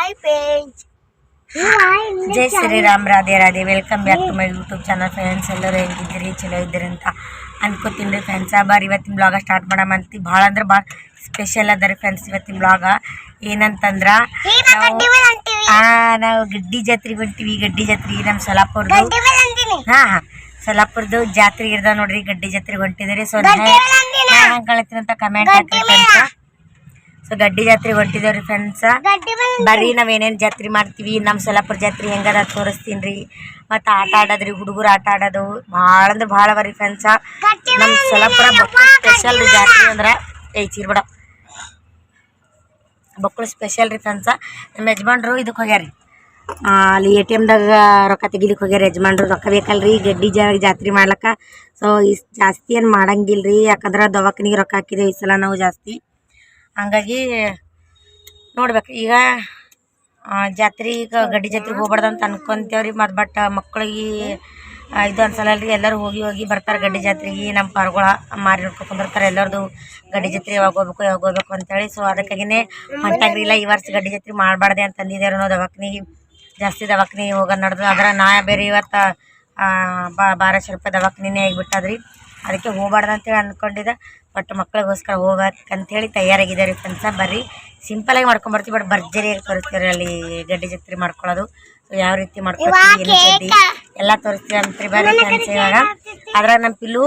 Hi friends Jai Shriram Radhe Radhe. Welcome back to my YouTube channel friends ಎಲ್ಲರೂ ಹೆಂಗಿದ್ದೀರಿ? ಚಲೋ ಇದ್ದೀರಿ ಅಂತ ಅನ್ಕೋತೀನಿ ರೀ ಫ್ರೆಂಡ್ಸ ಬಾರಿ ಇವತ್ತಿನ ಬ್ಲಾಗ ಸ್ಟಾರ್ಟ್ ಮಾಡಮಂತಿ ಭಾಳ ಅಂದ್ರೆ ಭಾಳ ಸ್ಪೆಷಲ್ ಅದ ರೀ ಫ್ರೆಂಡ್ಸ್ ಇವತ್ತಿನ ಬ್ಲಾಗ ಏನಂತಂದ್ರೆ ನಾವು ಗಡ್ಡಿ ಜಾತ್ರೆಗೆ ಹೊಂಟಿವಿ. ಗಡ್ಡಿ ಜಾತ್ರೆ ನಮ್ಮ ಸೊಲಾಪುರದು ಹಾಂ ಹಾ. ಸೊಲಾಪುರದು ಜಾತ್ರೆಗೆ ಇರ್ದ ನೋಡ್ರಿ ಗಡ್ಡಿ ಜಾತ್ರೆಗೆ ಹೊಂಟಿದ್ದೀರಿ ಸೊ ಹಂಗೆ ಕಳಿತೀನಿ ಅಂತ ಕಮೆಂಟ್ ಫ್ರೆಂಡ್ಸ ಸೊ ಗಡ್ಡಿ ಜಾತ್ರೆಗೆ ಹೊಂಟಿದ್ದೇವ್ರಿ ಫ್ರೆಂಡ್ಸ ಬರ್ರಿ ನಾವೇನೇನು ಜಾತ್ರೆ ಮಾಡ್ತೀವಿ ನಮ್ಮ ಸೊಲ್ಲಾಪುರ ಜಾತ್ರೆ ಹೆಂಗದ ತೋರಿಸ್ತೀನಿ ರೀ ಮತ್ತು ಆಟ ಆಡೋದ್ರಿ ಹುಡುಗರು ಆಟ ಆಡೋದು. ಭಾಳ ಅಂದ್ರೆ ಭಾಳ ಬರೀ ಫ್ರೆಂಡ್ಸ ನಮ್ಮ ಸೊಲ್ಲಾಪುರ ಬಕ್ಕಳು ಸ್ಪೆಷಲ್ ರೀ ಜಾತ್ರೆ ಅಂದ್ರೆ ಏ ಚೀರ್ಬಿಡ ಬಕ್ಕಳು ಸ್ಪೆಷಲ್ ರೀ ಫ್ರೆಂಡ್ಸ ನಮ್ಮ ಯಜಮಾನ್ರು ಇದಕ್ಕೆ ಹೋಗ್ಯಾರಿ. ಅಲ್ಲಿ ಎ ಟಿ ಎಮ್ದಾಗ ರೊಕ್ಕ ತೆಗಿಲಿಕ್ಕೆ ಹೋಗ್ಯಾರ. ಯಜಮಾನ್ರು ರೊಕ್ಕ ಬೇಕಲ್ರಿ ಗಡ್ಡಿ ಜಾ ಜಾತ್ರೆ ಮಾಡ್ಲಕ್ಕ. ಸೊ ಇಷ್ಟು ಜಾಸ್ತಿ ಏನು ಮಾಡಂಗಿಲ್ಲ ರೀ ಯಾಕಂದ್ರೆ ದವಾಖಾನಿಗೆ ರೊಕ್ಕ ಹಾಕಿದ್ದೇವೆ ಈ ಸಲ ನಾವು ಜಾಸ್ತಿ. ಹಂಗಾಗಿ ನೋಡ್ಬೇಕು. ಈಗ ಜಾತ್ರೆ ಈಗ ಗಡ್ಡಿ ಜಾತ್ರೆಗೆ ಹೋಗ್ಬಾರ್ದು ಅಂತ ಅನ್ಕೊಂತೇವ್ರಿ. ಮತ್ತು ಬಟ್ ಮಕ್ಳಿಗೆ ಆ, ಇದು ಅನ್ಸಲ್ಲ ರೀ ಎಲ್ಲರೂ ಹೋಗಿ ಹೋಗಿ ಬರ್ತಾರೆ ಗಡ್ಡಿ ಜಾತ್ರೆಗೆ. ನಮ್ಮ ಪಾರ್ಗಳ ಮಾರಿ ನೋಡ್ಕೊಂಡ್ಬರ್ತಾರೆ ಎಲ್ಲರದು ಗಡ್ಡಿ ಜಾತ್ರೆ ಯಾವಾಗ ಹೋಗ್ಬೇಕು ಯಾವಾಗ ಹೋಗ್ಬೇಕು ಅಂತೇಳಿ. ಸೊ ಅದಕ್ಕಾಗಿನೇ ಹೊಂಟಾಗ್ರಿ. ಇಲ್ಲ ಈ ವರ್ಷ ಗಡ್ಡಿ ಜಾತ್ರೆ ಮಾಡಬಾರ್ದೆ ಅಂತ ಅಂದಿದ್ದೇವೆ ನಾವು ದವಾಖಾನಿಗೆ ಜಾಸ್ತಿ ದವಾಖಾನಿ ಹೋಗೋದು ನಡೆದು. ಅದ್ರ ನಾ ಬೇರೆ ಇವತ್ತು ಬಾ ಬಾರಶೆ ರೂಪಾಯಿ ದವಾಖಾನಿನೇ ಆಗಿಬಿಟ್ಟದ್ರಿ. ಅದಕ್ಕೆ ಹೋಗ್ಬಾರ್ದು ಅಂತೇಳಿ ಅಂದ್ಕೊಂಡಿದ್ದೆ ಬಟ್ ಮಕ್ಳಿಗೋಸ್ಕರ ಹೋಗ್ಬೇಕಂತೇಳಿ ರೀ ಫ್ರೆಂಡ್ಸ ಬರ್ರಿ. ಸಿಂಪಲಾಗಿ ಮಾಡ್ಕೊಂಬರ್ತೀವಿ ಬಟ್ ಭರ್ಜರಿಯಾಗಿ ತೋರಿಸ್ತೀವಿ ಅಲ್ಲಿ ಗಡ್ಡಿ ಜತ್ರಿ ಮಾಡ್ಕೊಳ್ಳೋದು. ಸೊ ಯಾವ ರೀತಿ ಮಾಡ್ಕೊಳ್ತೀವಿ ಗಡ್ಡಿ ಎಲ್ಲ ತೋರಿಸ್ತೀವಿ ಅಂತ್ರಿ ಬರ್ರಿ ಫ್ರೆಂಡ್ಸ್ ಇವಾಗ. ಅದ್ರಾಗ ನಮ್ಮ ಪಿಲ್ಲು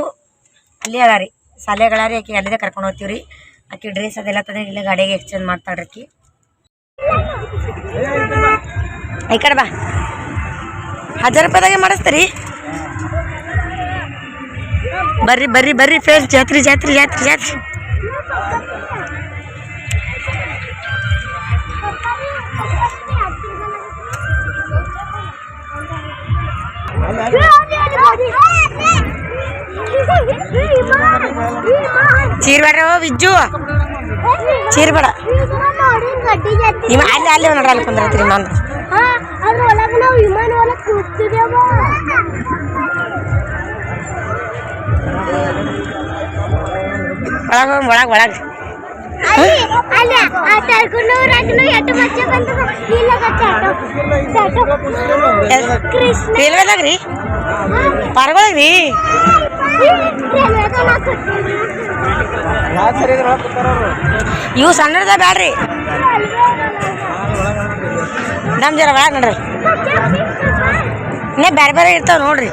ಅಲ್ಲಿ ಅದ ರೀ. ಶಾಲೆಗಳ ರೀ ಆಕೆ ಅಲ್ಲಿದೆ ಕರ್ಕೊಂಡು ಹೋಗ್ತೀವಿ ರೀ ಆಕೆ ಡ್ರೆಸ್ ಅದೆಲ್ಲ ತಂದ್ರೆ ಇಲ್ಲೇ ಗಾಡಿಗೆ ಎಕ್ಸ್ಚೇಂಜ್ ಮಾಡ್ತಾಳೆ ರೀ ಈ ಕಡೆ ಬಾ. ಹಜಾರ್ ರೂಪಾಯಿದಾಗೆ ಮಾಡಿಸ್ತೀರಿ. ಬರ್ರಿ ಬರ್ರಿ ಬರ್ರಿ ಫ್ರೆಂಡ್ಸ್ ಜಾತ್ರೆ ಜಾತ್ರೆ ಜಾತ್ರೆ ಜಾತ್ರೆ ಚೀರ್ಬೇಡ್ರಿ ಓ ವಿಜ್ಜು ಚೀರ್ಬೇಡ ಗಡ್ಡಿ ಜಾತಿ ಇವ ಅಲ್ಲಿ ಅಲ್ಲಿ ನೋಡ್ರಿ ಅಲ್ಲಿ ಕುಂದ್ರತ್ರಿ ನಾನು ಹಾ ಅದ್ರ ಒಳಗೆ ನಾವು ವಿಮಾನ ಒಳಗೆ ಕೂತಿದ್ದೇವ ಚಾಟೋ ಒಳಗೆ ಒಳಗೆ. ರೈಲ್ವೆದಾಗ ರೀ ಪಾರ್ಗೊಳಗೆ ರೀ ಇವು ಸಣ್ಣದ ಬ್ಯಾಡ್ರಿ. ನಮ್ಮ ಜರ ಒಳಗೆ ನೋಡ್ರಿ. ಇನ್ನೇ ಬೇರೆ ಬೇರೆ ಇರ್ತಾವ ನೋಡ್ರಿ.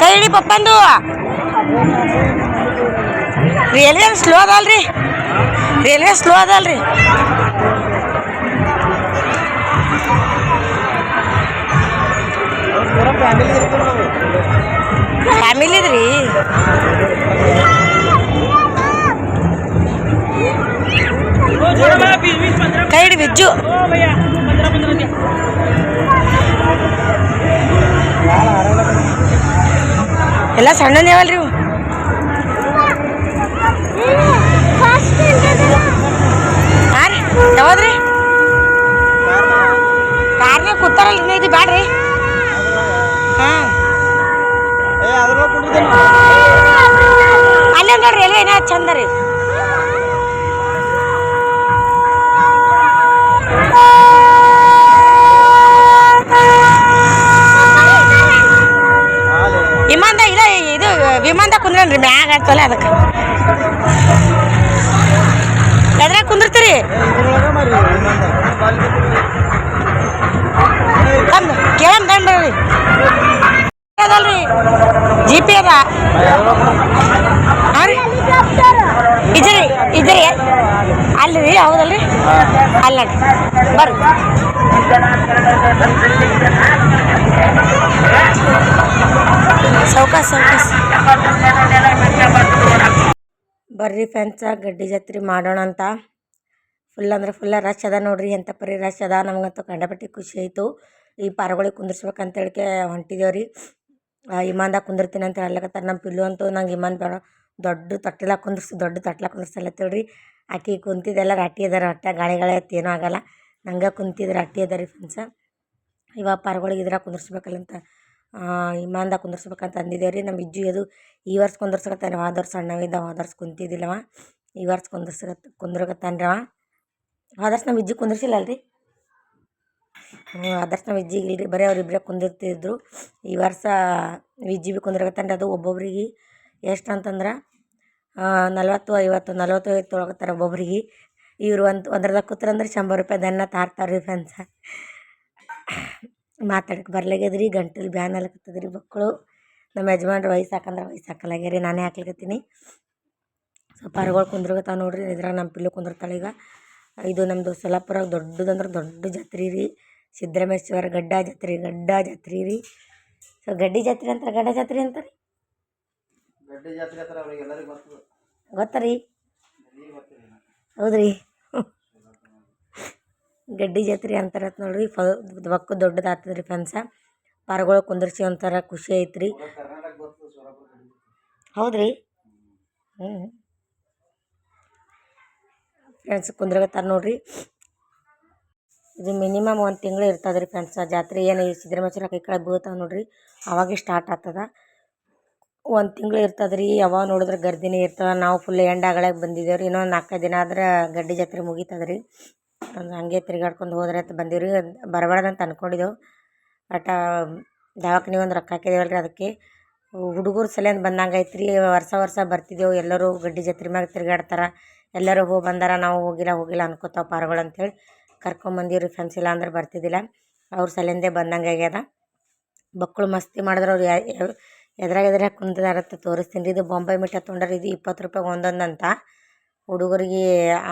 ಕೈ ಹಿಡಿ ಪಪ್ಪಂದು ರೈಲ್ವೆ ಸ್ಲೋ ಅದಲ್ರಿ. ರೈಲ್ವೆ ಸ್ಲೋ ಅದಲ್ರಿ. ಫ್ಯಾಮಿಲಿ ಇದ್ರಿ? ಕೈ ಹಿಡಿ ಬಿಜ್ಜು. ಎಲ್ಲ ಸಣ್ಣನೇ ಅವಲ್ರಿ ಹಾಂ ರೀ ಯಾವ್ದ್ರಿ ಕಾರ್ನಾಗ ಕೂತಾರಲ್ರಿ ಇನ್ನ ಇದು ಬ್ಯಾಡ್ರಿ. ಹಾಂ. ಅಲ್ಲೇ ನೋಡ್ರಿ ಎಲ್ಲ ಚಂದ ರೀ. ಮ್ಯಾಗ ಅದಕ್ಕೆ. ಎದ್ರಾಗ ಕುಂದಿರ್ತೀರಿ? ತಂದು ಕೇಳಮ್ ತಂದ್ರಿ ಅದಲ್ರಿ ಜಿ ಪಿ ಅದ. ಇದ್ರಿ ಇದ್ರಿ. ಅಲ್ಲಿ ರೀ ಹೌದಲ್ರಿ ಅಲ್ಲ. ಬರ್ರಿ. ಸೌಕಾಸ್ ಬರ್ರಿ ಫ್ರೆಂಡ್ಸ ಗಡ್ಡಿ ಜಾತ್ರೆ ಮಾಡೋಣ ಅಂತ. ಫುಲ್ ಅಂದ್ರೆ ಫುಲ್ಲ ರಶ್ ಅದ ನೋಡ್ರಿ ಎಂಥ ಪರಿ ರಶ್ ಅದ, ನಮಗಂತೂ ಕಂಡಪಟ್ಟಿ ಖುಷಿ ಆಯಿತು. ಈ ಪಾರಗಳಿಗೆ ಕುಂದಿರ್ಸ್ಬೇಕಂತ ಹೇಳಿಕೆ ಹೊಂಟಿದೇವ್ರಿ. ರೀ ಇಮಾನ್ದಾಗ ಕುಂದಿರ್ತೀನಿ ಅಂತ ಹೇಳಕತ್ತಾರ ನಮ್ಮ ಪಿಲ್ಲು ಅಂತೂ. ನಂಗೆ ಇಮಾನ್ ಬೇಡ. ದೊಡ್ಡ ತಟ್ಟಲ ಕುಂದಿರ್ಸಿ, ದೊಡ್ಡ ತಟ್ಟಲ ಕುಂದಿರ್ಸಲತ್ತೇಳ್ರಿ ಆಕಿ ಕುಂತಿದ್ದೆಲ್ಲ ರಾಟಿ ಅದಾರ ಹೊಟ್ಟೆ ಗಾಳಿಗಳೇ ಏನೂ ಆಗಲ್ಲ. ನಂಗೆ ಕುಂತಿದ್ದು ರಾಟಿ ಅದ ರೀ ಫ್ರೆಂಡ್ಸ ಇವಾಗ ಪಾರ್ಗಳಿಗೆ ಇದ್ರಾಗ ಕುಂದಿರ್ಸ್ಬೇಕಲ್ಲಂತ ಇಮಾನ್ದಾಗ ಕುಂದರ್ಸ್ಬೇಕಂತ ಅಂದಿದ್ದೇವೆ ರೀ. ನಮ್ಮ ಇಜ್ಜು ಅದು ಈ ವರ್ಷ ಕುಂದರ್ಸಕತ್ತಾನೆ ಹೋದ ವರ್ಷ ಸಣ್ಣವಿದ್ದ ಹೋದ ವರ್ಷ ಕುಂತಿದ್ದಿಲ್ಲವ. ಈ ವರ್ಷ ಕುಂದಿರ್ಸಕತ್ತ ಕುಂದ್ರಕತ್ತಾನ್ರಿ ಅವ. ಆದರ್ಶ ನಮ್ಮ ಇಜ್ಜಿ ಕುಂದ್ರಿಸಿಲ್ಲ ಅಲ್ರಿ ಹ್ಞೂ ಆದರ್ಶ ನಮ್ಮ ವಿಜ್ಜಿಗೆ ಇಲ್ರಿ, ಬರೀ ಅವ್ರಿಬ್ಬರೇ ಕುಂದಿರ್ತಿದ್ರು. ಈ ವರ್ಷ ವಿಜ್ಜಿ ಬಿ ಕುಂದ್ರಕತ್ತಾನ ಅದು ಒಬ್ಬೊಬ್ರಿಗೆ ಎಷ್ಟು ಅಂತಂದ್ರೆ ನಲ್ವತ್ತು, ಐವತ್ತು ನಲ್ವತ್ತು ಐವತ್ತು ತೊಗೊಳಕತ್ತಾರ ಒಬ್ಬೊಬ್ರಿಗೆ. ಇವರು ಒಂದು ಒಂದ್ರದಾಗ ಕೂತ್ರಂದ್ರೆ ಶಂಬರ್ ರೂಪಾಯಿ ದನ್ನ ತಾರ್ತಾರೆ ರೀ ಫ್ರೆಂಡ್ಸ ಮಾತಾಡಕ್ಕೆ ಬರ್ಲಾಗ್ಯದ ರೀ ಗಂಟಲು ಬ್ಯಾನ್ ಆಗ್ಲಕತ್ತದ ರೀ ಮಕ್ಕಳು. ನಮ್ಮ ಯಜಮಾನ್ರು ವಯಸ್ಸು ಹಾಕಂದ್ರೆ ವಯಸ್ಸು ಹಾಕಲಾಗ್ಯ ರೀ ನಾನೇ ಹಾಕ್ಲಿಕತ್ತೀನಿ. ಸೊ ಪಾರಿವಾಳ ಕುಂದ್ರಗತ್ತಾವ ನೋಡ್ರಿ ಇದ್ರಾಗ ನಮ್ಮ ಪಿಲ್ಲು ಕುಂದಿರ್ತಾಳೆ ಈಗ. ಇದು ನಮ್ಮದು ಸೊಲ್ಲಾಪುರ ದೊಡ್ಡದಂದ್ರೆ ದೊಡ್ಡ ಜಾತ್ರೆ ರೀ. ಸಿದ್ದರಾಮೇಶ್ವರ ಗಡ್ಡ ಜಾತ್ರೆ ಗಡ್ಡ ಜಾತ್ರೆ ರೀ. ಸೊ ಗಡ್ಡಿ ಜಾತ್ರೆ ಅಂತಾರೆ ಗಡ್ಡ ಜಾತ್ರೆ ಅಂತಾರೆ? ಗೊತ್ತಾ ರೀ ಹೌದ್ರಿ? ಗಡ್ಡಿ ಜಾತ್ರೆ ಅಂತಾರತ್ ನೋಡ್ರಿ. ಫ ಬಕ್ಕು ದೊಡ್ಡದು ಆಗ್ತದೆ ರೀ ಫ್ರೆಂಡ್ಸ ಪಾರಿವಾಳ ಕುಂದರ್ಸಿ ಒಂಥರ ಖುಷಿ ಐತ್ರಿ. ರೀ ಹೌದು ಹ್ಞೂ ಫ್ರೆಂಡ್ಸ್ ಕುಂದ್ರಗತ್ತಾರ ನೋಡ್ರಿ. ಇದು ಮಿನಿಮಮ್ ಒಂದು ತಿಂಗಳು ಇರ್ತದೆ ರೀ ಫ್ರೆಂಡ್ಸ್ ಜಾತ್ರೆ ಏನು ಈ ಕೈ ಕಡೆ ಬೀಳ್ತಾವೆ ನೋಡ್ರಿ. ಅವಾಗೆ ಸ್ಟಾರ್ಟ್ ಆಗ್ತದ. ಒಂದು ತಿಂಗಳು ಇರ್ತದೆ ರೀ ಯಾವಾಗ ನೋಡಿದ್ರೆ ಗರ್ದಿನೇ ಇರ್ತದೆ. ನಾವು ಫುಲ್ ಎಂಡ್ ಆಗಳಾಗ ಬಂದಿದ್ದೇವೆ ರೀ ಇನ್ನೊಂದು ನಾಲ್ಕೈದು ದಿನ ಆದ್ರೆ ಗಡ್ಡಿ ಜಾತ್ರೆ ಮುಗೀತದೆ ರೀ ಹಂಗೆ ತಿರ್ಗಾಡ್ಕೊಂಡು ಹೋದ್ರೆ ಅಂತ ಬಂದೀವಿ ರೀ ಬರಬಾರ್ದಂತ ಅಂದ್ಕೊಂಡಿದ್ದೆವು ಬಟ್ ದವಾಖಾನೆ ಒಂದು ರೊಕ್ಕ ಹಾಕಿದೇವಲ್ಲ ರೀ ಅದಕ್ಕೆ. ಹುಡುಗರು ಸಲಿಂದ ಬಂದಂಗೆ ಐತ್ರಿ. ವರ್ಷ ವರ್ಷ ಬರ್ತಿದ್ದೆವು. ಎಲ್ಲರೂ ಗಡ್ಡಿ ಜತ್ರಿ ಮ್ಯಾಗ ತಿರ್ಗಾಡ್ತಾರೆ. ಎಲ್ಲರೂ ಹೋಗಿ ಬಂದಾರ. ನಾವು ಹೋಗಿಲ್ಲ ಹೋಗಿಲ್ಲ ಅನ್ಕೋತಾವ ಪಾರುಗಳು ಅಂತೇಳಿ ಕರ್ಕೊಂಬಂದೀವಿ ರೀ ಫ್ರೆಂಡ್ಸ್ ಇಲ್ಲ ಅಂದ್ರೆ ಬರ್ತಿದ್ದಿಲ್ಲ. ಅವ್ರ ಸಲಿಂದೇ ಬಂದಂಗೆ ಆಗ್ಯದ. ಮಕ್ಕಳು ಮಸ್ತಿ ಮಾಡಿದ್ರೆ ಅವ್ರು ಎದ್ರಾಗ ಎದ್ರಾಗ ತೋರಿಸ್ತೀನಿ ರೀ. ಇದು ಬೊಂಬೈ ಮಿಠಾಯಿ ತೊಗೊಂಡಾರ ಇದು ಇಪ್ಪತ್ತು ರೂಪಾಯಿ ಒಂದೊಂದು ಅಂತ. ಹುಡುಗರಿಗೆ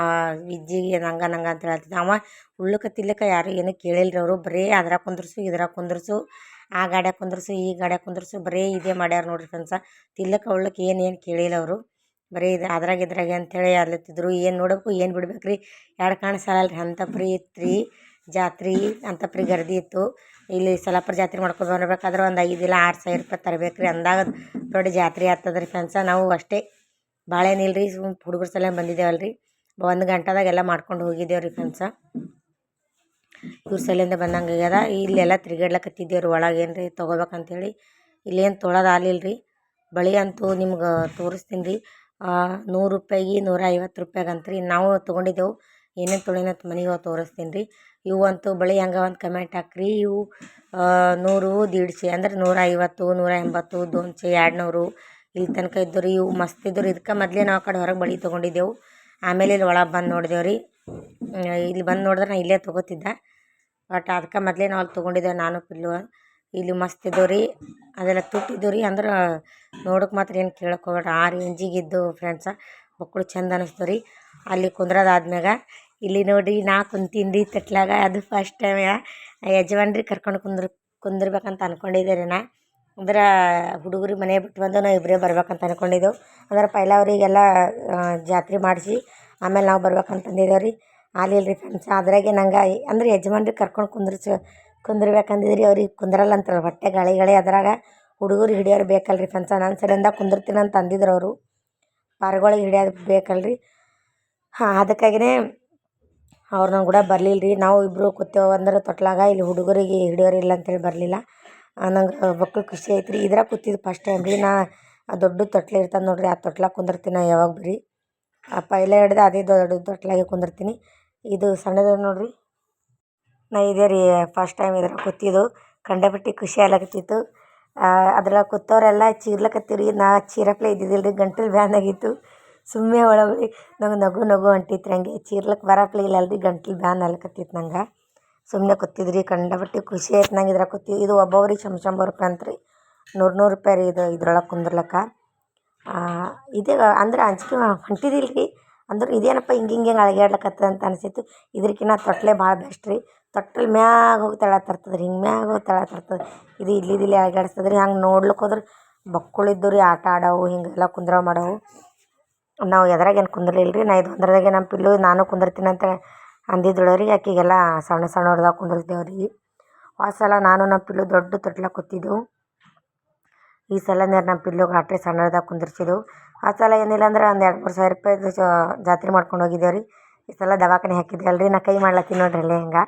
ಆ ವಿದ್ಯೆಗೆ ನಂಗ ನಂಗ ಅಂತ ಹೇಳ್ತಿದ್ದ. ಅವ ಉಳ್ಳಕ್ಕೆ ತಿಲ್ಲಕ ಯಾರು ಏನೂ ಕೇಳಿಲ್ಲ ಅವರು. ಬರೇ ಅದ್ರಾಗ ಕುಂದ್ರಸು, ಇದ್ರಾಗ ಕುಂದ್ರಸು, ಆ ಗಾಡ್ಯಾಗ ಕುಂದ್ರಸು, ಈ ಗಾಡ್ಯಾಗ ಕುಂದ್ರಸು, ಬರೀ ಇದೇ ಮಾಡ್ಯಾರ ನೋಡ್ರಿ ಫ್ರೆಂಡ್ಸ. ತಿಲ್ಲಕ ಉಳ್ಳಕ್ಕೆ ಏನೇನು ಏನು ಕೇಳಿಲ್ಲ ಅವರು. ಬರೀ ಇದು ಅದ್ರಾಗ ಇದ್ರಾಗೆ ಅಂಥೇಳಿ ಅಲ್ಲತ್ತಿದ್ರು. ಏನು ನೋಡಬೇಕು, ಏನು ಬಿಡ್ಬೇಕು ರೀ ಎರಡು ಕಾಣಿಸಲ್ಲ ರೀ ಅಂತ ಇತ್ತು ರೀ ಜಾತ್ರೆ ಅಂತ ಗರ್ದಿ ಇತ್ತು. ಇಲ್ಲಿ ಸಲಪ್ರ ಜಾತ್ರೆ ಮಾಡ್ಕೊಂಡು ಬರ್ಬೇಕಾದ್ರೆ ಒಂದು ಐದು ಇಲ್ಲ ಆರು ಸಾವಿರ ರೂಪಾಯಿ ತರಬೇಕು ರೀ ಅಂದಾಗ ದೊಡ್ಡ ಜಾತ್ರೆ ಆಗ್ತದೆ ರೀ ಫ್ರೆಂಡ್ಸ. ನಾವು ಅಷ್ಟೇ ಭಾಳೇನಿಲ್ಲ ರೀ ಸುಮ್ ಹುಡುಗರ ಸಲ ಬಂದಿದ್ದೇವಲ್ಲ ರೀ ಒಂದು ಗಂಟೆದಾಗ ಎಲ್ಲ ಮಾಡ್ಕೊಂಡು ಹೋಗಿದ್ದೇವೆ ರೀ ಫ್ರೆಂಡ್ಸ ಇವ್ರ ಸಲಿಂದ ಬಂದಂಗೆ ಆಗ್ಯದ. ಇಲ್ಲೆಲ್ಲ ತಿರುಗಾಡ್ಲಕತ್ತಿದ್ದೇವೆ ರೀ ಒಳಗೆ ಏನು ರೀ ತೊಗೋಬೇಕಂತೇಳಿ. ಇಲ್ಲೇನು ತೊಳೋದು ಆಗಲಿಲ್ಲ ರೀ ಬಳಿ ಅಂತೂ ನಿಮ್ಗೆ ತೋರಿಸ್ತೀನಿ ರೀ ನೂರು ರೂಪಾಯಿಗೆ ನೂರ ಐವತ್ತು ರೂಪಾಯಿಗೆ ಅಂತ ರೀ ನಾವು ತೊಗೊಂಡಿದ್ದೆವು. ಏನೇನು ತೊಳೆನ ಮನೆಗೆ ಹೋಗಿ ತೋರಿಸ್ತೀನಿ ರೀ ಇವು ಅಂತೂ ಬಳಿ ಹಂಗೆ ಒಂದು ಕಮೆಂಟ್ ಹಾಕ್ರಿ. ಇವು ನೂರು ದೀಡ್ಸೆ ಅಂದ್ರೆ ನೂರ ಐವತ್ತು, ನೂರ ಎಂಬತ್ತು, ದೋನ್ಸೆ ಎರಡು ನೂರು ಇಲ್ಲಿ ತನಕ ಇದ್ದು ರೀ ಇವು ಮಸ್ತ್ ಇದ್ದು ರೀ ಇದಕ್ಕೆ ಮೊದಲೇ ನಾವು ಕಡೆ ಹೊರಗೆ ಬಳಿ ತೊಗೊಂಡಿದ್ದೆವು. ಆಮೇಲೆ ಇಲ್ಲಿ ಒಳಗೆ ಬಂದು ನೋಡಿದೆವು ರೀ ಇಲ್ಲಿ ಬಂದು ನೋಡಿದ್ರೆ ನಾ ಇಲ್ಲೇ ತೊಗೋತಿದ್ದೆ. ಬಟ್ ಅದಕ್ಕೆ ಮೊದಲೇ ನಾವು ಅಲ್ಲಿ ತೊಗೊಂಡಿದ್ದೆವು ನಾನು ಪಿಲ್ಲು. ಇಲ್ಲಿ ಮಸ್ತ್ ಇದ್ದವು ರೀ ಅದೆಲ್ಲ ತುಟ್ಟಿದ್ದು ರೀ ಅಂದ್ರೆ ನೋಡೋಕೆ ಮಾತ್ರ ಏನು ಕೇಳಕ್ಕೆ ಹೋಗ್ಬೇಡ ಆ ರೇಂಜಿಗಿದ್ದು ಫ್ರೆಂಡ್ಸ ಮಕ್ಕಳು ಚಂದ ಅನಿಸ್ತು ರೀ ಅಲ್ಲಿ ಕುಂದ್ರದಾದ್ಮ್ಯಾಗ ಇಲ್ಲಿ ನೋಡಿ ನಾ ಕುಂತೀನಿ ರೀ ತಟ್ಲಾಗ ಅದು ಫಸ್ಟ್ ಟೈಮ್ ಯಜಮಾನ್ರಿ ಕರ್ಕೊಂಡು ಕುಂದ್ರ, ಕುಂದಿರ್ಬೇಕಂತ ಅಂದ್ಕೊಂಡಿದ್ದೆ ರೀ ನಾ. ಅಂದ್ರೆ ಹುಡುಗರು ಮನೆ ಬಿಟ್ಟು ಬಂದು ನಾವು ಇಬ್ಬರೇ ಬರ್ಬೇಕಂತ ಅನ್ಕೊಂಡಿದ್ದೆವು. ಅಂದ್ರೆ ಪೈಲ ಅವರಿಗೆಲ್ಲ ಜಾತ್ರೆ ಮಾಡಿಸಿ ಆಮೇಲೆ ನಾವು ಬರ್ಬೇಕಂತ ಅಂದಿದ್ದೇವೆ ರೀ. ಆಗ್ಲಿಲ್ಲ ರೀ ಫ್ರೆಂಡ್ಸ್ ಅದ್ರಾಗೆ ನಂಗೆ ಅಂದ್ರೆ ಯಜಮಾನ್ರಿಗೆ ಕರ್ಕೊಂಡು ಕುಂದ್ರಿಸಿ, ಕುಂದಿರ್ಬೇಕಂದಿದ್ರಿ ಅವ್ರಿಗೆ ಕುಂದ್ರಲ್ಲ ಅಂತಾರೆ ಹೊಟ್ಟೆ ಗಾಳಿ ಗಾಳಿ ಅದ್ರಾಗ. ಹುಡುಗರು ಹಿಡಿಯೋರು ಬೇಕಲ್ಲ ರೀ ಫ್ರೆಂಡ್ಸ ನನ್ನ ಸಲಿಂದ ಕುಂದಿರ್ತೀನಿ ಅಂತ ಅಂದಿದ್ರು ಅವರು. ಪಾರ್ಗಳಿಗೆ ಹಿಡಿಯೋದು ಬೇಕಲ್ಲ ರೀ ಹಾಂ ಅದಕ್ಕಾಗಿಯೇ ಅವ್ರು ನಂಗೆ ಕೂಡ ಬರಲಿಲ್ಲ ರೀ ನಾವು ಇಬ್ಬರು ಕೂತೇವು ಅಂದ್ರೆ ತೊಟ್ಲಾಗ, ಇಲ್ಲಿ ಹುಡುಗರಿಗೆ ಹಿಡಿಯೋರು ಇಲ್ಲ ಅಂತೇಳಿ ಬರಲಿಲ್ಲ. ನಂಗೆ ಬಕ್ಕು ಖುಷಿ ಐತೆ ರೀ ಇದ್ರಾಗ ಕೂತಿದ್ದು ಫಸ್ಟ್ ಟೈಮ್ ರೀ. ನಾ ದೊಡ್ಡ ತೊಟ್ಲು ಇರ್ತದೆ ನೋಡಿರಿ, ಆ ತೊಟ್ಲಾಗ ಕುಂದಿರ್ತೀನಿ ನಾ ಯಾವಾಗ ಬರೀ. ಆ ಪೈಲೆ ಹಿಡ್ದು ಅದೇ ದೊಡ್ಡ ತೊಟ್ಲಾಗೆ ಕುಂದಿರ್ತೀನಿ. ಇದು ಸಣ್ಣದ ನೋಡಿರಿ. ನಾ ಇದೇ ರೀ ಫಸ್ಟ್ ಟೈಮ್ ಇದ್ರಾಗ ಕೂತಿದ್ದು. ಕಂಡಪಟ್ಟಿ ಖುಷಿ ಆಗ್ಲಕತ್ತಿತ್ತು. ಅದ್ರಾಗ ಕೂತವರೆಲ್ಲ ಚೀರ್ಲಕತ್ತೀವಿ ರೀ ನಾ ಚೀರಪ್ಲೆ ಇದ್ದಿದ್ದಿಲ್ಲ ರೀ ಗಂಟಲು ಬ್ಯಾನ್ ಆಗಿತ್ತು. ಸುಮ್ಮನೆ ಒಳಗೆ ನಂಗೆ ನಗು ನಗು ಹೊಂಟಿತ್ತು ಹಂಗೆ. ಚೀರ್ಲಕ್ಕೆ ಬರಪ್ಲೆ ಇಲ್ಲ ಅಲ್ರಿ ಗಂಟಲು ಬ್ಯಾನ್ ಆಗ್ಲಕತ್ತಿತ್ತು ನಂಗೆ. ಸುಮ್ಮನೆ ಕೂತಿದ್ರಿ ಕಂಡಬಟ್ಟೆ ಖುಷಿ ಆಯ್ತು ನಂಗೆ ಇದ್ರಾಗ ಕೂತಿ. ಇದು ಒಬ್ಬೊಬ್ರಿಗೆ ಶಂಬ ಶಂಬರ್ ರೂಪಾಯಿ ಅಂತ ರೀ ನೂರು ನೂರು ರೂಪಾಯಿ ರೀ ಇದು ಇದ್ರೊಳಗೆ ಕುಂದ್ರಲಕ್ಕ. ಇದೇ ಅಂದ್ರೆ ಅಂಜಿಕೆ ಹೊಂಟಿದಿಲ್ಲ ರೀ ಅಂದ್ರೆ ಇದೇನಪ್ಪ ಹಿಂಗೆ ಹಿಂಗೆ ಅಳಗ್ಯಾಡ್ಲಕತ್ತದ ಅಂತ ಅನಿಸಿತ್ತು ಇದ್ರಕಿನ್ನ ತೊಟ್ಲೆ ಭಾಳ ಬೆಸ್ಟ್ ರೀ. ತೊಟ್ಲ್ ಮ್ಯಾಗ ಹೋಗಿ ತಳ ತರ್ತದೆ ರೀ ಹಿಂಗೆ ಮ್ಯಾಗ ಹೋಗಿ ತಳ ತರ್ತದೆ ಇದು ಇಲ್ಲಿ ಇಲ್ಲಿ ರೀ ಹಂಗೆ ನೋಡ್ಲಿಕ್ಕೆ ಹೋದ್ರೆ ಬಕ್ಕುಳು ಇದ್ದು ರೀ ಆಟ ಆಡವು, ಹಿಂಗೆಲ್ಲ ಕುಂದ್ರವು ಮಾಡವು. ನಾವು ಎದ್ರಾಗ ಏನು ಕುಂದ್ರಲಿಲ್ಲ ರೀ ನಾ ಇದು ಒಂದ್ರದಾಗೆ ನಮ್ಮ ಪಿಲ್ಲು ನಾನು ಕುಂದಿರ್ತೀನಿ ಅಂತ ಅಂದಿದ್ದಳು ರೀ ಆಕಿಗೆಲ್ಲ ಸಣ್ಣ ಸಣ್ಣವ್ರದಾಗ ಕುಂದಿರ್ತೇವೆ ರೀ ಹೋದ ಸಲ ನಾನು ನಮ್ಮ ಪಿಲ್ಲು ದೊಡ್ಡ ತೊಟ್ಲಾಗ ಕೂತಿದ್ದೆವು ಈ ಸಲ ನಮ್ಮ ಪಿಲ್ಲುಗೆ ಅಟ್ರೆ ಸಣ್ಣದಾಗ ಕುಂದಿರ್ಸಿದ್ದೆವು ಆ ಸಲ ಏನಿಲ್ಲ ಅಂದ್ರೆ ಒಂದು ಎರಡು ಮೂರು ಸಾವಿರ ರೂಪಾಯಿದು ಜಾತ್ರೆ ಮಾಡ್ಕೊಂಡು ಹೋಗಿದ್ದೇವೆ ರೀ ಈ ಸಲ ದವಾಖಾನೆ ಹಾಕಿದ್ವಲ್ಲ ರೀ ನಾ ಕೈ ಮಾಡ್ಲತ್ತೀನಿ ನೋಡ್ರಿ ಅಲ್ಲೇ ಹಿಂಗೆ.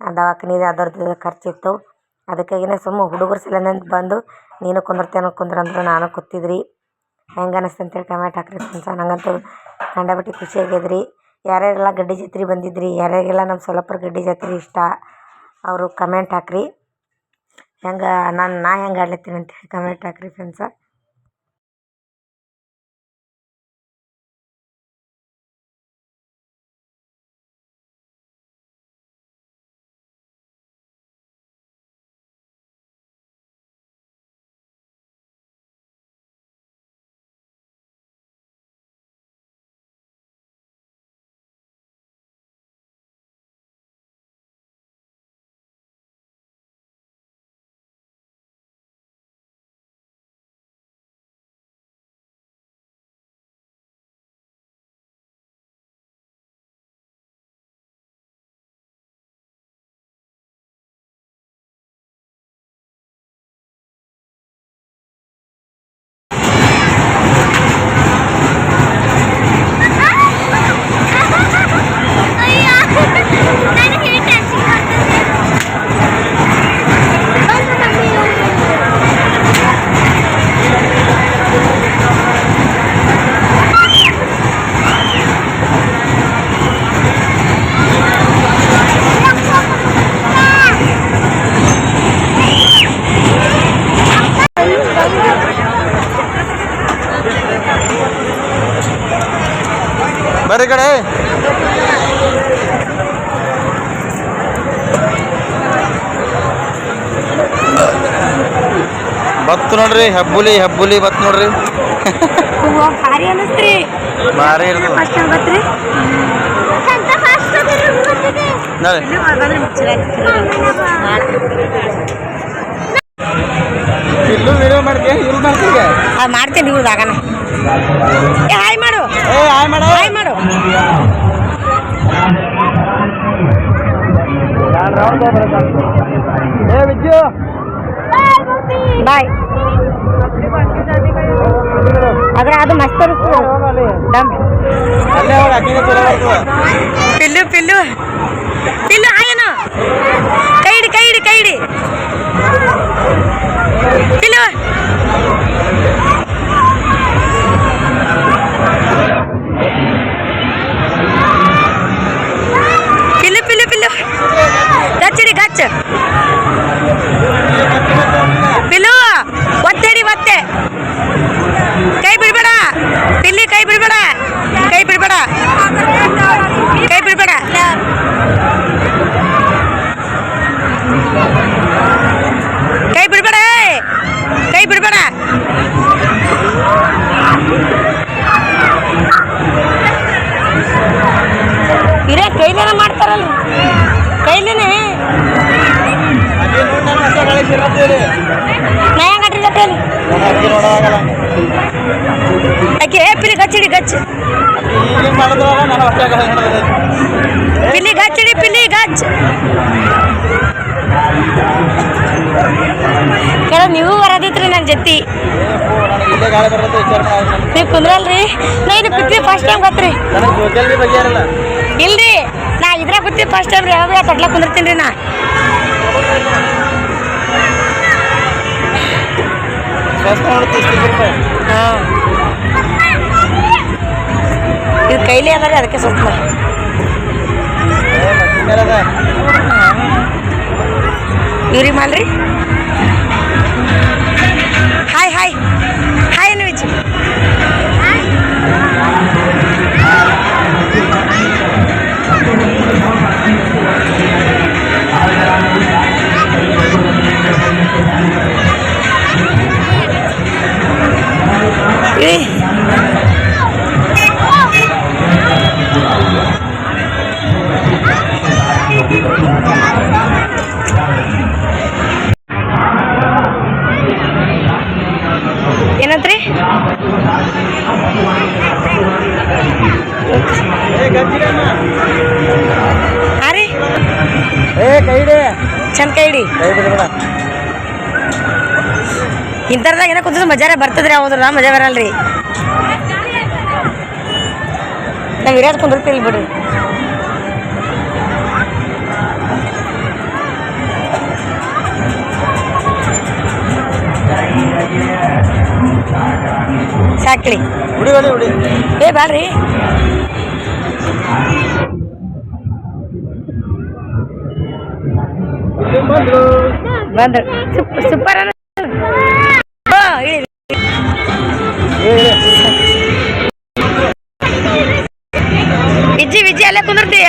ಆ ದವಾಖಾನಿದು ಅದರದ್ದು ಖರ್ಚಿತ್ತು. ಅದಕ್ಕಾಗಿನೇ ಸುಮ್ಮ ಹುಡುಗರ ಸಲಂದಂತ ಬಂದು, ನೀನು ಕುಂದಿರ್ತೇನೋ ಕುಂದ್ರಂದ್ರೆ ನಾನು ಕೂತಿದ್ರಿ. ಹೆಂಗೆ ಅನಿಸ್ತು ಅಂತೇಳಿ ಕಮೆಂಟ್ ಹಾಕ್ರಿ ಫ್ರೆಂಡ್ಸ. ನನಗಂತೂ ಕಂಡಬಿಟ್ಟು ಖುಷಿ ಆಗ್ಯದ ರೀ ಯಾರ್ಯಾರೆಲ್ಲ ಗಡ್ಡಿ ಜಾತ್ರೆ ಬಂದಿದ್ರಿ, ಯಾರ್ಯಾರಿಗೆಲ್ಲ ನಮ್ಮ ಸೋಲಾಪುರ ಗಡ್ಡಿ ಜಾತ್ರೆ ಇಷ್ಟ, ಅವರು ಕಮೆಂಟ್ ಹಾಕ್ರಿ. ಹೆಂಗೆ ನಾನು, ನಾ ಹೆಂಗೆ ಆಡ್ಲತ್ತೀನಿ ಅಂತೇಳಿ ಕಮೆಂಟ್ ಹಾಕ್ರಿ ಫ್ರೆಂಡ್ಸ ಕಡೆ. ಬತ್ ನೋಡ್ರಿ ಹಬ್ಬುಲಿ ಹಬ್ಬುಲಿ ಬತ್ ನೋಡ್ರಿ. ಭಾರಿ ಇಲ್ಲೂ ವಿಡಿಯೋ ಮಾಡ್ತೀಯ? ಇಲ್ಲಿ ಮಾಡ್ತೀಯ ಅದು ಮಾಡ್ತೀನಿ ಹಾಯ್ ಏ ಆಯ್ ಮಾಡ. ಹಾಯ್ ಮಾಡು. ಏ ವಿಜ್ಜು ಬಾಯ್. ಅದ್ರ ಅದು ಮಸ್ತ್ ಅನಿಸ್ತದೆ ಡಮ್. ಅಲ್ಲೇ ಹೋಗಿ ಅಕ್ಕಿಗೆ ಚಲೋ ಬರ್ತದ ಪಿಲ್ಲು ಪಿಲ್ಲು. ಪಿಲ್ಲು ಹಾಯನು ಕೈ ಹಿಡಿ ಕೈ ಹಿಡಿ ಕೈ ಹಿಡಿ. ಕೈ ಬಿಡ್ಬೇಡ. ಇರೇ, ಕೈಲೇನ ಮಾಡ್ತಾರಲ್ಲ. ಕೈಲೇನೆ. ನಾ ಹೆಂಗ್ ಅಡ್ರಿಲತ್ತೇಳಿ ಆಕೆ ಪಿಲಿ, ಗಚ್ಚಿಡಿ, ಗಚ್ಚ. ಪಿಲಿ, ಗಚ್ಚಿಡಿ, ಪಿಲಿ, ಗಚ್. ಕೆಲ ನೀವು ಬರೋದಿತ್ರಿ ನನ್ನ ಜೊತೆ. ನೀವು ಕುಂದ್ರಲ್ರಿ? ನಾ ಇದು ಕೂತಿ ಫಸ್ಟ್ ಟೈಮ್ ಗೊತ್ತ್ರಿ ಇಲ್ರಿ, ನಾ ಇದ್ರಾಗ ಕೂತಿ ಫಸ್ಟ್ ಟೈಮ್ ರೀ ಯಾವಾಗ ತೊಟ್ಲ ಕುಂದಿರ್ತೀನಿ ರೀ ನಾ. ಹಾಂ. ಇದು ಕೈಲಿ ಅದ ರೀ ಅದಕ್ಕೆ ಸ್ವಲ್ಪ ಇವ್ರಿ ಇವ್ರಿಗೆ ಮಾಡ್ರಿ ಇಳಿ ಏನಂತ್ರಿ? ಹಾಂ ರೀ. ಏ ಕೈ ಇಡಿ ಚಂದ ಕೈ ಹಿಡಿ. ಇಂಥರದಾಗ ಏನೋ ಕೂತದ ಮಜಾರೇ ಬರ್ತದ್ರಿ ಅವದ್ರ ಮಜಾ ಬರಲ್ರಿ. ನಾವು ಇರೋದು ಕುಂದಿರ್ತೀರಿ ಬಿಡ್ರಿ. ಸಾಕ್ರಿ ಏ ಬ್ಯಾಡ್ರಿ. ಬಂದ್ರು? ಸೂಪರ್ ಸೂಪರ್ ವಿಜ್ಜಿ ವಿಜ್ಜಿ ಅಲ್ಲೇ ಕುಂದಿರ್ತೀಯ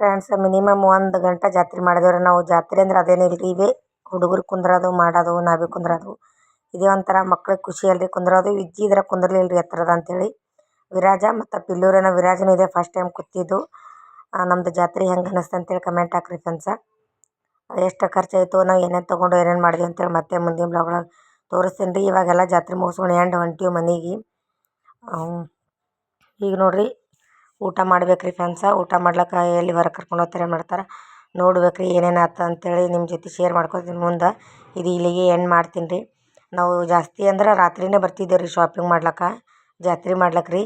ಫ್ರೆಂಡ್ಸ್ ಮಿನಿಮಮ್ ಒಂದು ಗಂಟೆ ಜಾತ್ರೆ ಮಾಡಿದೇವ್ರಿ. ನಾವು ಜಾತ್ರೆ ಅಂದ್ರೆ ಅದೇನಿಲ್ಲ ರೀ ಇವೇ. ಹುಡುಗರು ಕುಂದ್ರೋದು, ಮಾಡೋದು, ನಾವೇ ಕುಂದ್ರೋದು. ಇದೇ ಒಂಥರ ಮಕ್ಳಿಗೆ ಖುಷಿ ಅಲ್ರಿ ಕುಂದ್ರೋದು. ವಿಜ್ಜಿ ಇದ್ರ ರೀ ಎತ್ತರದ ಅಂತೇಳಿ. ವಿರಾಜ ಮತ್ತು ಪಿಲ್ಲೂರಿನ ವಿರಾಜನ ಇದೆ ಫಸ್ಟ್ ಟೈಮ್ ಕೂತಿದ್ದು. ನಮ್ದು ಜಾತ್ರೆ ಹೆಂಗೆ ಅನ್ನಿಸ್ತು ಅಂತೇಳಿ ಕಮೆಂಟ್ ಹಾಕ್ರಿ ಫ್ರೆಂಡ್ಸ ಎಷ್ಟು ಖರ್ಚಾಯಿತು, ನಾವು ಏನೇನು ತೊಗೊಂಡು ಏನೇನು ಮಾಡಿದ್ವಿ ಅಂತೇಳಿ ಮತ್ತೆ ಮುಂದಿನ ಬ್ಲಾಗ್ ತೋರಿಸ್ತೀನಿ ರೀ. ಇವಾಗೆಲ್ಲ ಜಾತ್ರೆ ಮುಗಿಸ್ಕೊಂಡು ಎಂಡ್ ಹೊಂಟೀವಿ ಮನೆಗೆ. ಈಗ ನೋಡಿರಿ, ಊಟ ಮಾಡ್ಬೇಕು ರೀ ಫ್ರೆಂಡ್ಸ ಊಟ ಮಾಡ್ಲಿಕ್ಕೆ ಎಲ್ಲಿ ಹೊರಗೆ ಕರ್ಕೊಂಡು ಹೋಗ್ತಾರೆ ಮಾಡ್ತಾರೆ. ನೋಡ್ಬೇಕು ರೀ ಏನೇನು ಆತ ಅಂತೇಳಿ ನಿಮ್ಮ ಜೊತೆ ಶೇರ್ ಮಾಡ್ಕೊತೀನಿ ಮುಂದೆ. ಇದು ಇಲ್ಲಿಗೆ ಎಂಡ್ ಮಾಡ್ತೀನಿ ರೀ. ನಾವು ಜಾಸ್ತಿ ಅಂದ್ರೆ ರಾತ್ರಿನೇ ಬರ್ತಿದ್ದೇವೆ ರೀ ಶಾಪಿಂಗ್ ಮಾಡ್ಲಿಕ್ಕೆ. ಜಾತ್ರೆ ಮಾಡ್ಲಿಕ್ಕೆ ರೀ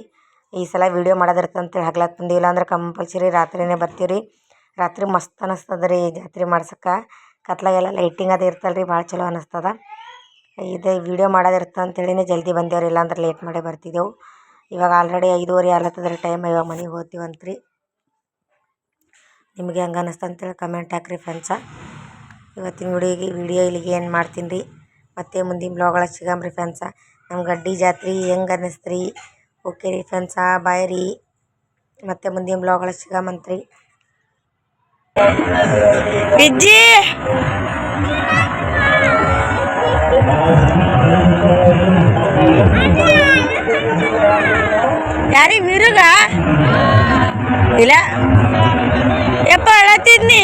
ಈ ಸಲ ವೀಡಿಯೋ ಮಾಡೋದಿರ್ತಂತೇಳಿ ಹಗ್ಲಕ್ಕೆ ಬಂದಿಲ್ಲ ಅಂದ್ರೆ ಕಂಪಲ್ಸರಿ ರಾತ್ರಿನೇ ಬರ್ತೀವಿ ರೀ. ರಾತ್ರಿ ಮಸ್ತ್ ಅನ್ನಿಸ್ತದ ರೀ ಜಾತ್ರೆ ಮಾಡ್ಸಕ್ಕೆ. ಕತ್ಲಾಗೆಲ್ಲ ಲೈಟಿಂಗ್ ಅದು ಇರ್ತಲ್ಲ ರೀ ಭಾಳ ಚಲೋ ಅನ್ನಿಸ್ತದ ಇದು ವೀಡಿಯೋ ಮಾಡೋದಿರ್ತದೆ ಅಂತೇಳಿನೇ ಜಲ್ದಿ ಬಂದೇವ್ರಿ ಇಲ್ಲಾಂದ್ರೆ ಲೇಟ್ ಮಾಡೇ ಬರ್ತಿದ್ದೆವು. ಇವಾಗ ಆಲ್ರೆಡಿ ಐದೂವರೆ ಆಲತ್ತದ ರೀ ಟೈಮ್ ಇವಾಗ ಮನೆಗೆ ಹೋಗ್ತೀವಂತ್ರಿ. ನಿಮಗೆ ಹೆಂಗೆ ಅನ್ನಿಸ್ತು ಅಂತೇಳಿ ಕಮೆಂಟ್ ಹಾಕ್ರಿ ಫ್ರೆಂಡ್ಸ ಇವತ್ತಿನ ವಿಡಿಯೋಗೆ ವಿಡಿಯೋ ಇಲ್ಲಿಗೆ ಏನು ಮಾಡ್ತೀನಿ ರೀ ಮತ್ತೆ ಮುಂದಿನ ಬ್ಲಾಗ್ ಒಳಗೆ ಸಿಗಮ್ರಿ ಫ್ರೆಂಡ್ಸ ನಮ್ಮ ಗಡ್ಡಿ ಜಾತ್ರೆ ಹೆಂಗೆ ಅನ್ನಿಸ್ತ್ರಿ ಓಕೆ ರೀ ಫ್ರೆಂಡ್ಸ ಬಾಯ್ ರೀ. ಮತ್ತೆ ಮುಂದಿನ ಬ್ಲಾಗ್ ಸಿಗಮ್ ಸಿಗಮಂತ್ರಿ. ವಿಜ್ಜಿ யாரு மிருகா? இல்ல. எப்ப அழத்திருந்தி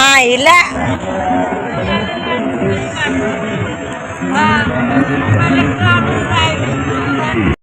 ஆ இல்ல.